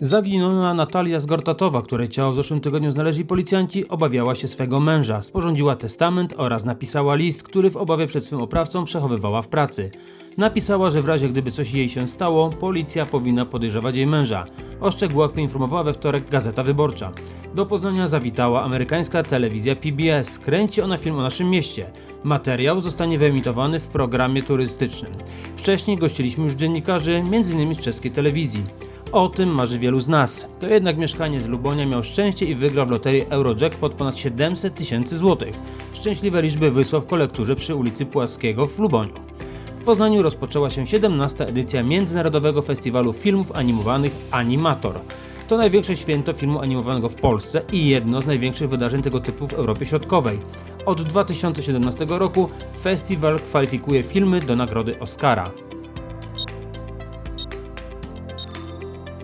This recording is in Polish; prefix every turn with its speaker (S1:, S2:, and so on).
S1: Zaginiona Natalia z Gortatowa, której ciało w zeszłym tygodniu znaleźli policjanci, obawiała się swego męża. Sporządziła testament oraz napisała list, który w obawie przed swym oprawcą przechowywała w pracy. Napisała, że w razie gdyby coś jej się stało, policja powinna podejrzewać jej męża. O szczegółach poinformowała we wtorek Gazeta Wyborcza. Do Poznania zawitała amerykańska telewizja PBS. Kręci ona film o naszym mieście. Materiał zostanie wyemitowany w programie turystycznym. Wcześniej gościliśmy już dziennikarzy, m.in. z czeskiej telewizji. O tym marzy wielu z nas. To jednak mieszkanie z Lubonia miał szczęście i wygrał w loterii Eurojackpot ponad 700 tysięcy złotych. Szczęśliwe liczby wysłał w kolekturze przy ulicy Płaskiego w Luboniu. W Poznaniu rozpoczęła się 17. edycja Międzynarodowego Festiwalu Filmów Animowanych Animator. To największe święto filmu animowanego w Polsce i jedno z największych wydarzeń tego typu w Europie Środkowej. Od 2017 roku festiwal kwalifikuje filmy do nagrody Oscara.